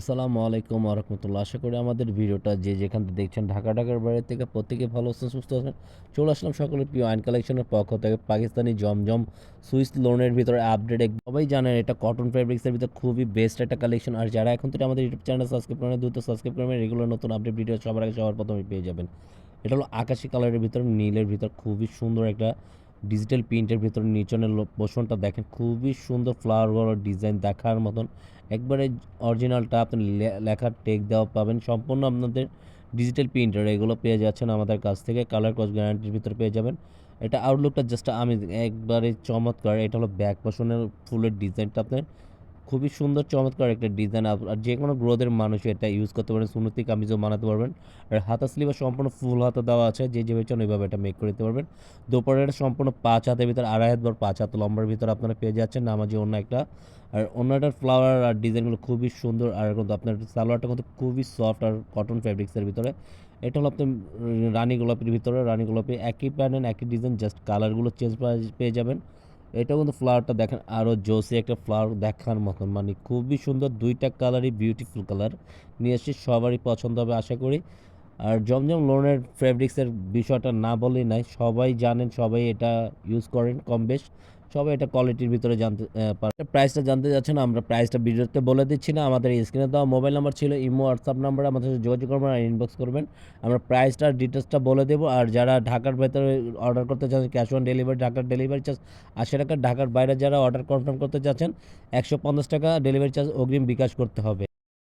আসসালামু আলাইকুম আরহামতুল্লাহ আশা করি আমাদের ভিডিওটা যে যেখান থেকে দেখছেন, ঢাকা, ঢাকার বাইরে থেকে প্রত্যেকে ভালো আছেন, সুস্থ আছেন, চলে আসলাম সকলের প্রিয় আইন কালেকশনের পক্ষ থেকে পাকিস্তানি জমজম সুইস লোনের ভিতরে আপডেট। সবাই জানেন এটা কটন ফেব্রিক্সের ভিতরে খুবই বেস্ট একটা কালেকশন আর যারা এখন থেকে আমাদের ইউটিউব চ্যানেল সাবস্ক্রাইব করেন দ্রুত সাবস্ক্রাইব করবেন রেগুলার নতুন আপডেট ভিডিও সবার আগে সবার প্রথমে পেয়ে যাবেন। এটা হলো আকাশি কালারের ভিতর, নীলের ভিতর খুবই সুন্দর একটা ডিজিটাল প্রিন্টের ভিতরে নিচনের পোষণটা দেখেন, খুবই সুন্দর ফ্লাওয়ার ডিজাইন দেখার মতন। একবারে অরিজিনালটা আপনি লেখার টেক দেওয়া পাবেন, সম্পূর্ণ আপনাদের ডিজিটাল প্রিন্টার এগুলো পেয়ে যাচ্ছেন আমাদের কাছ থেকে কালার কস গ্যারান্টির ভিতরে পেয়ে যাবেন। এটা আউটলুকটা জাস্ট আমি একবারে চমৎকার, এটা হলো ব্যাক পোষণের ফুলের ডিজাইনটা আপনার খুবই সুন্দর, চমৎকার একটা ডিজাইন আর যে কোনো গ্রোথের মানুষ এটা ইউজ করতে পারেন। সুনতি কামিজও বানাতে পারবেন। আর হাতা স্লিভে সম্পূর্ণ ফুল হাতা দেওয়া আছে। যে যেভাবে চান ওইভাবে এটা মেক করে দিতে পারবেন। দোপারের সম্পূর্ণ পাঁচ হাতের ভিতরে, আড়াই হাত বা পাঁচ হাত লম্বার ভিতরে আপনারা পেয়ে যাচ্ছেন নামাজি অন্য একটা। আর অন্যটার ফ্লাওয়ার আর ডিজাইনগুলো খুবই সুন্দর। আর কিন্তু আপনার সালোয়ারটা কিন্তু খুবই সফট আর কটন ফ্যাব্রিক্সের ভিতরে। এটা হলো আপনার রানী গোলাপির ভিতরে। রানী গোলাপি একই প্যাটার্ন একই ডিজাইন জাস্ট কালারগুলো চেঞ্জ পেয়ে যাবেন। এটাও কিন্তু ফ্লাওয়ারটা দেখেন আরও জোসি একটা ফ্লাওয়ার দেখার মতন। মানে খুবই সুন্দর, দুইটা কালারই বিউটিফুল কালার নিয়ে এসে সবারই পছন্দ হবে, আশা করি। আর জমজম লোনের ফেব্রিক্সের বিষয়টা না বলেই নাই সবাই জানেন, সবাই এটা ইউজ করেন কম বেশ। সবাই এটা কোয়ালিটির ভিতরে জানতে পারেন প্রাইসটা জানতে যাচ্ছেন আমরা প্রাইসটা ভিডিওতে বলে দিচ্ছি না। আমাদের স্ক্রিনে দেওয়া মোবাইল নাম্বার ছিল, ইমো হোয়াটসঅ্যাপ নাম্বারে আমাদের সাথে যোগাযোগ করবেন আর ইনবক্স করবেন। আমরা প্রাইসটার ডিটেলসটা বলে দেবো। আর যারা ঢাকার ভেতরে অর্ডার করতে চান ক্যাশ অন ডেলিভারি ঢাকার ডেলিভারি চার্জ আশি টাকা ঢাকার বাইরে যারা অর্ডার কনফার্ম করতে চাচ্ছেন, একশো পঞ্চাশ টাকা ডেলিভারি চার্জ অগ্রিম বিকাশ করতে হবে।